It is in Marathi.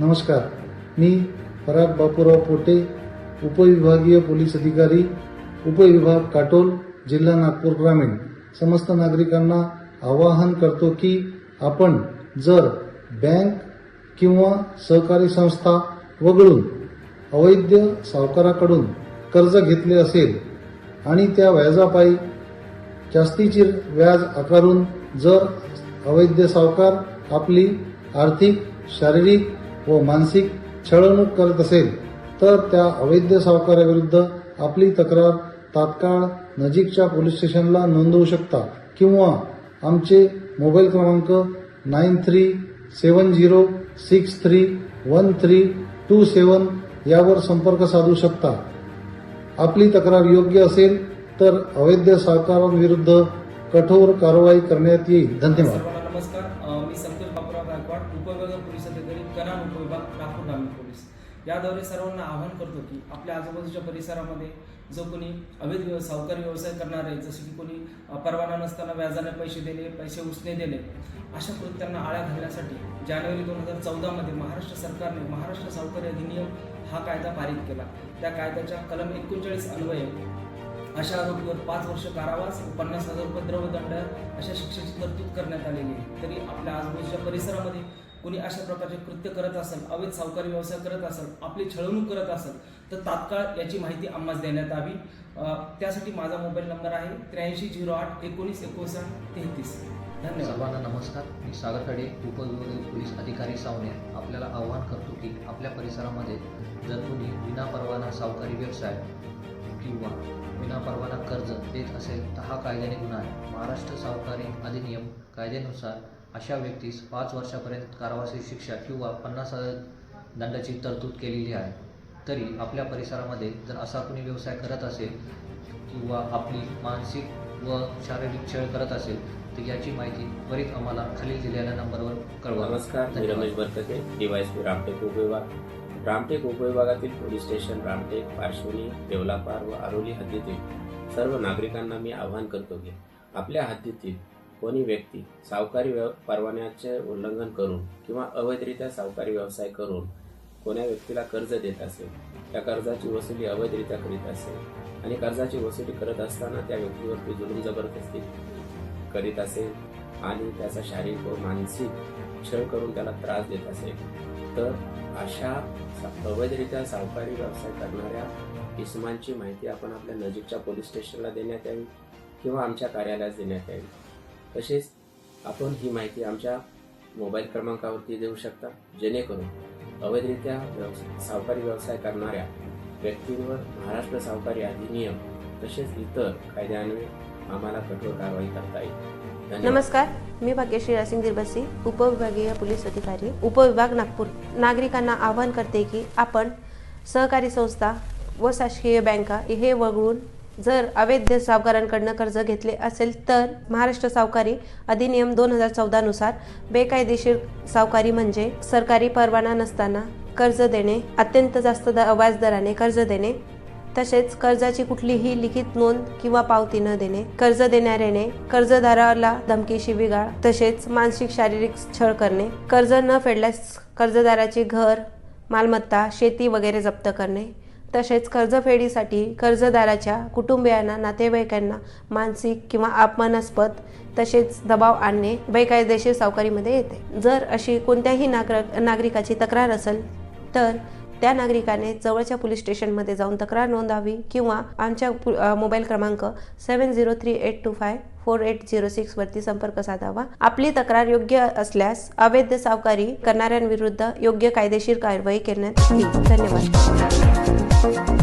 नमस्कार. मी पराग बापूराव पोटे उपविभागीय पोलीस अधिकारी उपविभाग काटोल जिल्हा नागपूर ग्रामीण. समस्त नागरिकांना आवाहन करतो की आपण जर बँक किंवा सहकारी संस्था वगळून अवैध सावकाराकडून कर्ज घेतले असेल आणि त्या व्याजापायी जास्तीचे व्याज आकारून जर अवैध सावकार आपली आर्थिक शारीरिक व मानसिक छळवणूक करत असेल तर त्या अवैध सावकाराविरुद्ध आपली तक्रार तात्काळ नजीकच्या पोलीस स्टेशनला नोंदवू शकता किंवा आमचे मोबाईल क्रमांक nine three seven zero six three one three two seven यावर संपर्क साधू शकता. आपली तक्रार योग्य असेल तर अवैध सावकारांविरुद्ध कठोर कारवाई करण्यात येईल. धन्यवाद. नमस्कार. याद्वारे सर्वांना आवाहन करतो की आपल्या आजूबाजूच्या परिसरामध्ये जो कोणी अवैध व्यव- सावकारी व्यवसाय करणार आहे जसे की कोणी परवाना नसताना व्याजाने पैसे देणे पैसे उसने देणे अशा कृत्यांना आळा घालण्यासाठी जानेवारी दोन हजार चौदामध्ये महाराष्ट्र सरकारने महाराष्ट्र सावकारी अधिनियम हा कायदा पारित केला. त्या कायद्याच्या कलम एकोणचाळीस अन्वये अशा आरोपीवर पाच वर्ष कारावास पन्नास हजार रुपये द्रवदंड अशा शिक्षेची तरतूद करण्यात आलेली आहे. तरी आपल्या आजूबाजूच्या परिसरामध्ये कोणी अशा प्रकारचे कृत्य करत असेल अवैध सावकारी व्यवसाय करत असेल आपली छळवणूक करत असेल तर तात्काळ याची माहिती आम्हाला देण्यात यावी. त्यासाठी माझा मोबाईल नंबर आहे त्र्याऐंशी झिरो आठ एकोणीस एकोणसाठ तेहतीस. धन्यवाद. सर्वांना नमस्कार. मी सागर खडे उपविभागीय पोलीस अधिकारी सावने. आपल्याला आवाहन करतो की आपल्या परिसरामध्ये जर कोणी विनापरवाना सावकारी व्यवसाय किंवा विनापरवाना कर्ज देत असेल तर हा कायद्याने गुन्हा आहे. महाराष्ट्र सावकारी अधिनियम कायद्यानुसार अशा व्यक्तीस पाच वर्षापर्यंत कारावासी शिक्षा किंवा पन्नास हजार दंडाची तरतूद केलेली आहे. तरी आपल्या परिसरामध्ये जर असा कोणी व्यवसाय करत असेल किंवा आपली मानसिक व शारीरिक छळ करत असेल तर याची माहिती त्वरित आम्हाला खालील दिलेल्या नंबरवर कळवा. नमस्कार मी. रमेश बरकते डीवायएसपी रामटेक उपविभाग. रामटेक उपविभागातील पोलीस स्टेशन रामटेक पार्श्वनी देवलापार व आरोली हद्दीतील सर्व नागरिकांना मी आवाहन करतो की आपल्या हद्दीतील कोणी व्यक्ती सावकारी व्यव परवान्याचे उल्लंघन करून किंवा अवैधरित्या सावकारी व्यवसाय करून कोण्या व्यक्तीला कर्ज देत असेल त्या कर्जाची वसुली अवैधरित्या करीत असेल आणि कर्जाची वसुली करत असताना त्या व्यक्तीवरती जुलूम जबरदस्ती करीत असेल आणि त्याचा शारीरिक व मानसिक छळ करून त्याला त्रास देत असेल तर अशा अवैधरित्या सावकारी व्यवसाय करणाऱ्या इसमांची माहिती आपण आपल्या नजीकच्या पोलीस स्टेशनला देण्यात यावी किंवा आमच्या कार्यालयास देण्यात यावी. तसेच आपण ही माहिती आमच्या मोबाईल क्रमांकावरती देऊ शकता जेणेकरून अवैधरित्या व्यवसाय सावकारी व्यवसाय करणाऱ्या व्यक्तींवर महाराष्ट्र सावकारी अधिनियम तसेच इतर कायद्यान्वये आम्हाला कठोर कारवाई करता येईल. नमस्कार. मी भाग्यश्री रासिंग दिरबसी उपविभागीय पोलीस अधिकारी उपविभाग नागपूर. नागरिकांना आवाहन करते की आपण सहकारी संस्था व शासकीय बँका हे वगळून जर अवैध सावकारांकडनं कर्ज घेतले असेल तर महाराष्ट्र सावकारी अधिनियम दोन हजार चौदानुसार बेकायदेशीर सावकारी म्हणजे सरकारी परवाना नसताना कर्ज देणे अत्यंत जास्त द व्याजदराने कर्ज देणे तसेच कर्जाची कुठलीही लिखित नोंद किंवा पावती न देणे कर्ज देणाऱ्याने कर्जदाराला धमकी शिबिगाळ तसेच मानसिक शारीरिक छळ करणे कर्ज न फेडल्यास कर्जदाराचे घर मालमत्ता शेती वगैरे जप्त करणे तसेच कर्जफेडीसाठी कर्जदाराच्या कुटुंबियांना नातेवाईकांना मानसिक किंवा अपमानास्पद तसेच दबाव आणणे बेकायदेशीर सावकारीमध्ये येते. जर अशी कोणत्याही नागरिक नागरिकाची तक्रार असेल तर त्या नागरिकाने जवळच्या पोलीस स्टेशनमध्ये जाऊन तक्रार नोंदावी किंवा आमच्या पु- मोबाईल क्रमांक seven zero three eight two five four eight zero सिक्सवरती संपर्क साधावा. आपली तक्रार योग्य असल्यास अवैध सावकारी करणाऱ्यांविरुद्ध योग्य कायदेशीर कारवाई करण्यात येईल धन्यवाद. Bye.